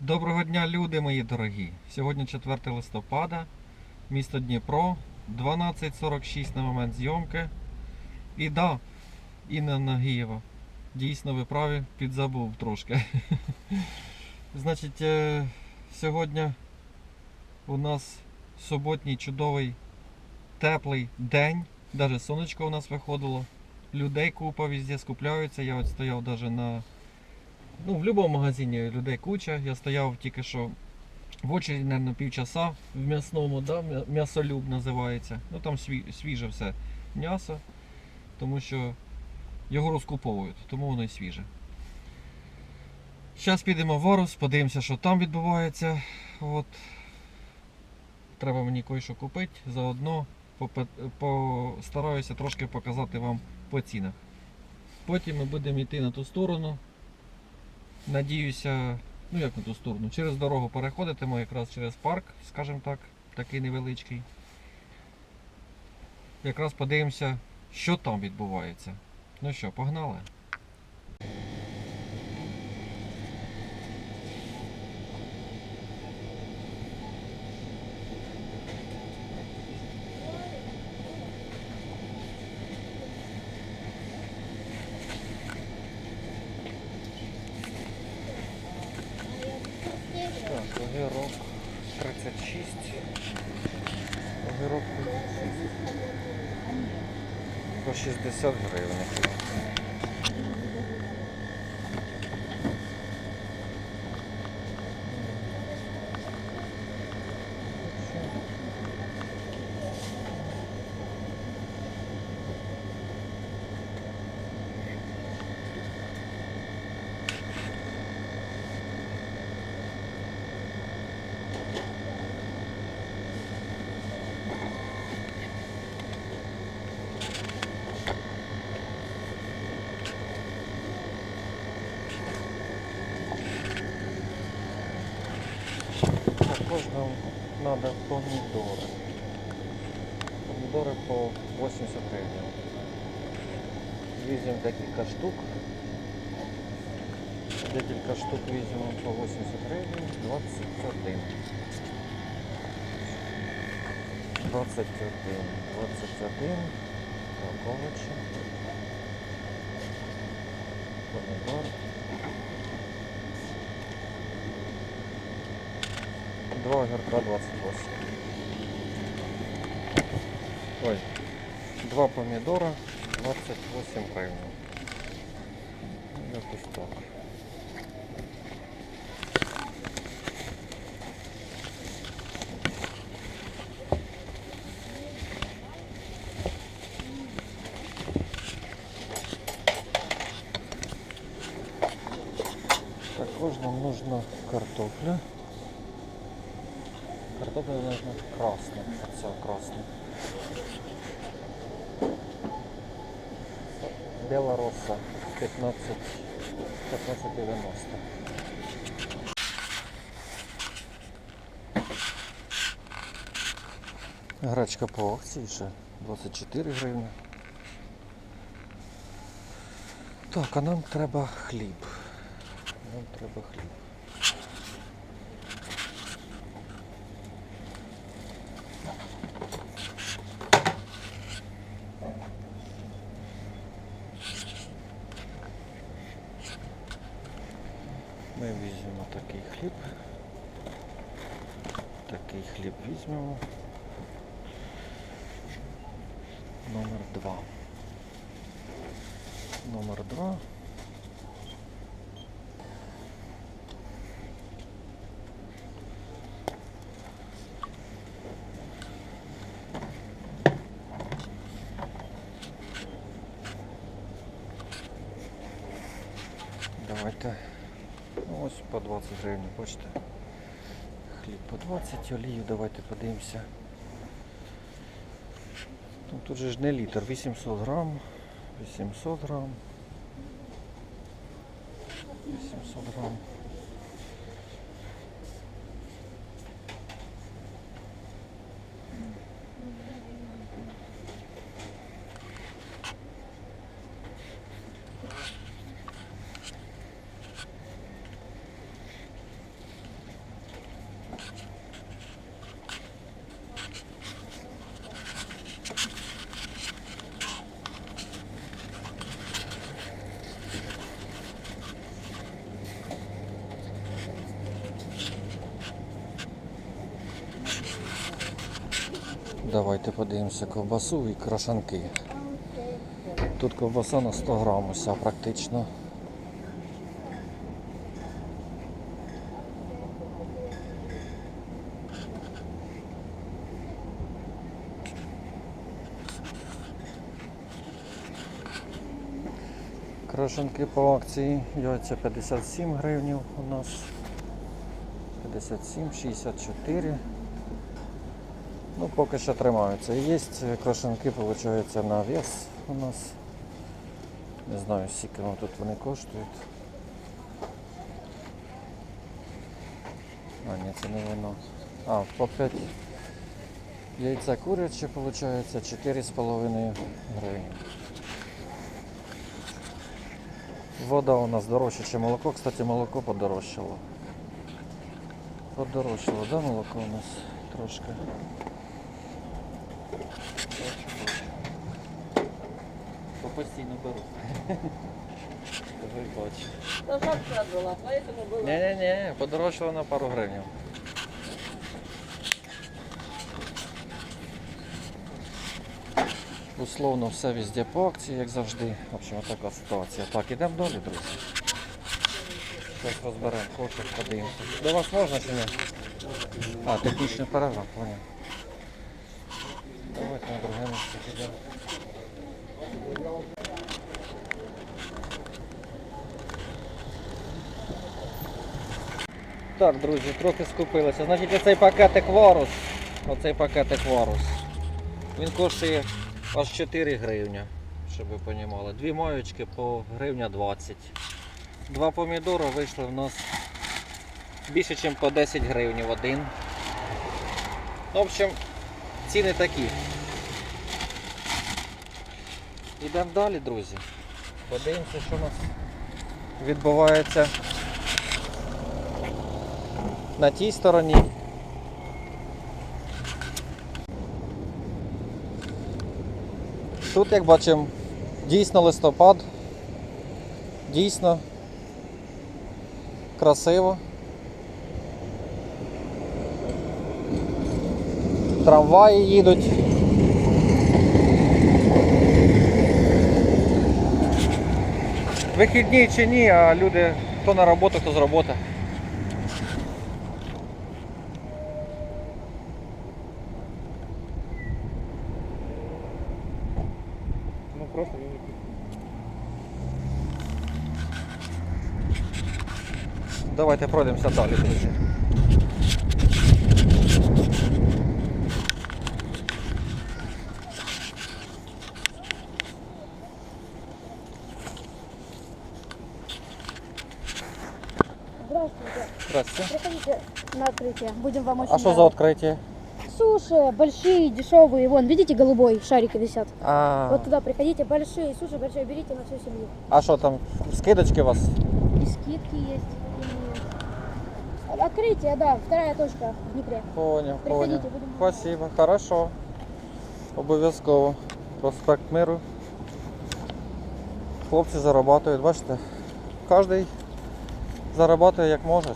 Доброго дня, люди мої дорогі. Сьогодні 4 листопада, місто Дніпро, 12.46 на момент зйомки. І да, Інна Нагієва. Дійсно, ви праві, підзабув трошки. Значить, е, сьогодні у нас суботній чудовий теплий день. Навіть сонечко у нас виходило. Людей купа везде скупляються. Я от стояв навіть на Ну, в будь-якому магазині людей куча. Я стояв тільки що в очереді, мабуть, півчаса в м'ясному, да? м'ясолюб називається. Ну там свіже все м'ясо, тому що його розкуповують, тому воно і свіже. Зараз підемо в Варус, подивимося, що там відбувається. От. Треба мені кое-що купити. Заодно постараюся трошки показати вам по цінах. Потім ми будемо йти на ту сторону. Надіюся, ну як на ту сторону, через дорогу переходитимо, якраз через парк, скажімо так, такий невеличкий. Якраз подивимося, що там відбувається. Ну що, погнали? По 60 гривень. Нам треба помідори. Помідори по 80 гривень. Візьмемо декілька штук. Декілька штук візьмемо по 80 гривень. 21. 21. 21. Так, овочі. Помідор. Два огірка 28. Ой, два помідора 28 гривень. Якось так. Також нам нужна картопля. Картопля должна красная, отца красная. Белороса 15 15,90. Гречка по акції ще 24 гривні. Так, а нам треба хліб. Нам треба хліб. Ми візьмемо такий хліб. Такий хліб візьмемо. Номер два. Номер два. Давайте Ну, Ось по 20 гривень, бачите. Хліб по 20, олію давайте подивимося. Ну, тут же ж не літр, 800 грам, 800 грам. 800 грам. Давайте подивимося ковбасу і крашанки. Тут ковбаса на 100 грам уся практично. Крашенки по акції. Яйця 57 гривнів у нас. 57, 64. Ну, поки що тримаються. Є крашенки, виходить, на вес у нас. Не знаю, скільки тут вони коштують. А, ні, це не вино. А, по 5 яйця куряче, виходить, 4,5 гривень. Вода у нас дорожча, ніж молоко. Кстати, молоко подорожчало. Подорожчало, да, молоко у нас трошки. постійно беру. Ви бачите. Да жарко была, поэтому было. Ні-ні-ні, подорожчало на пару гривень. Условно все везде по акції, як завжди. В общем, така ситуація. Так, ідемо далі, друзі. Зараз розберемо кошик, подивимося. До вас можна чи ні? А, технічний перерва, понял. Давайте на друге місце підемо. Так, друзі, трохи скупилися. Значить, оцей пакетик Варус. Оцей пакетик Варус. Він коштує аж 4 гривні, щоб ви розуміли. Дві маючки по гривня 20. Два помідори вийшли в нас більше, ніж по 10 гривень один. В общем, ціни такі. Йдемо далі, друзі. Подивимося, що у нас відбувається на тій стороні. Тут, як бачимо, дійсно листопад, дійсно красиво. Трамваї їдуть. Вихідні чи ні, а люди хто на роботу, хто з роботи. Давайте пройдемося далі, друзі. Здравствуйте. Здравствуйте. Приходите на открытие. Будем вам очень А що за рады відкриття? Суши большие, дешевые. Вон, видите, голубой шарики висят. А, Вот туда приходите. Большие суши, большие берите на всю семью. а що там? Скидочки у вас? И скидки есть. и- Открытие, да. Вторая точка в Днепре. Поняв, Приходите, поняв. будемо. Спасибо, хорошо. Обов'язково. Проспект миру. Хлопці зарабатують, бачите? Кожен зарабатує як може.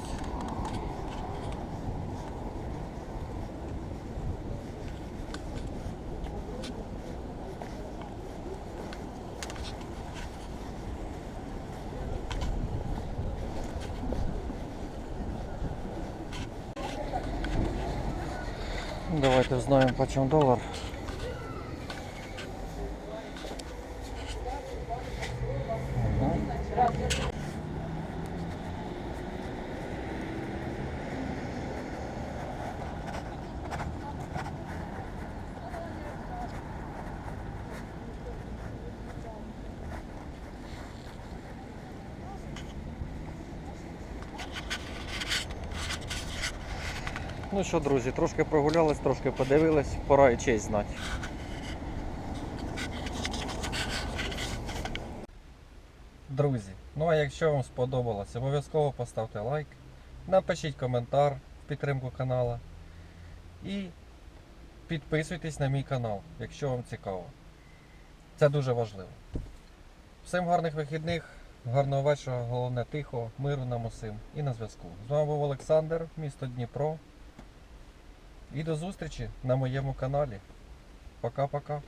Давайте узнаем почем чому Ну що, друзі, трошки прогулялись, трошки подивились, пора і честь знати. Друзі, ну а якщо вам сподобалось, обов'язково поставте лайк, напишіть коментар в підтримку канала і підписуйтесь на мій канал, якщо вам цікаво. Це дуже важливо. Всім гарних вихідних, гарного вечора, головне тихо, миру нам усім і на зв'язку. З вами був Олександр, місто Дніпро. І до зустрічі на моєму каналі. Пока-пока.